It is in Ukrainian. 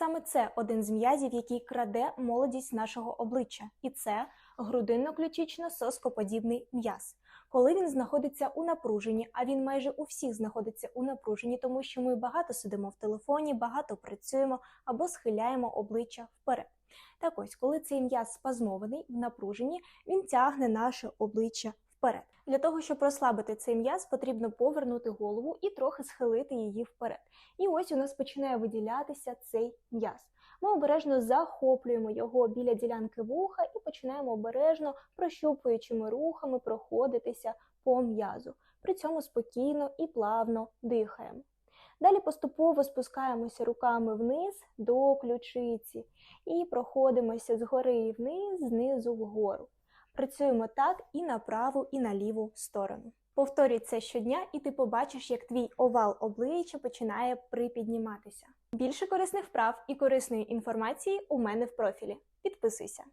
Саме це один з м'язів, який краде молодість нашого обличчя, і це грудинно-ключично-соскоподібний м'яз. Коли він знаходиться у напруженні, а він майже у всіх знаходиться у напруженні, тому що ми багато сидимо в телефоні, багато працюємо або схиляємо обличчя вперед. Так ось, коли цей м'яз спазмований в напруженні, він тягне наше обличчя вперед. Для того, щоб розслабити цей м'яз, потрібно повернути голову і трохи схилити її вперед. І ось у нас починає виділятися цей м'яз. Ми обережно захоплюємо його біля ділянки вуха і починаємо обережно прощупуючими рухами проходитися по м'язу. При цьому спокійно і плавно дихаємо. Далі поступово спускаємося руками вниз до ключиці і проходимося згори і вниз, знизу вгору. Працюємо так і на праву, і на ліву сторону. Повторюй це щодня, і ти побачиш, як твій овал обличчя починає припідніматися. Більше корисних вправ і корисної інформації у мене в профілі. Підписуйся!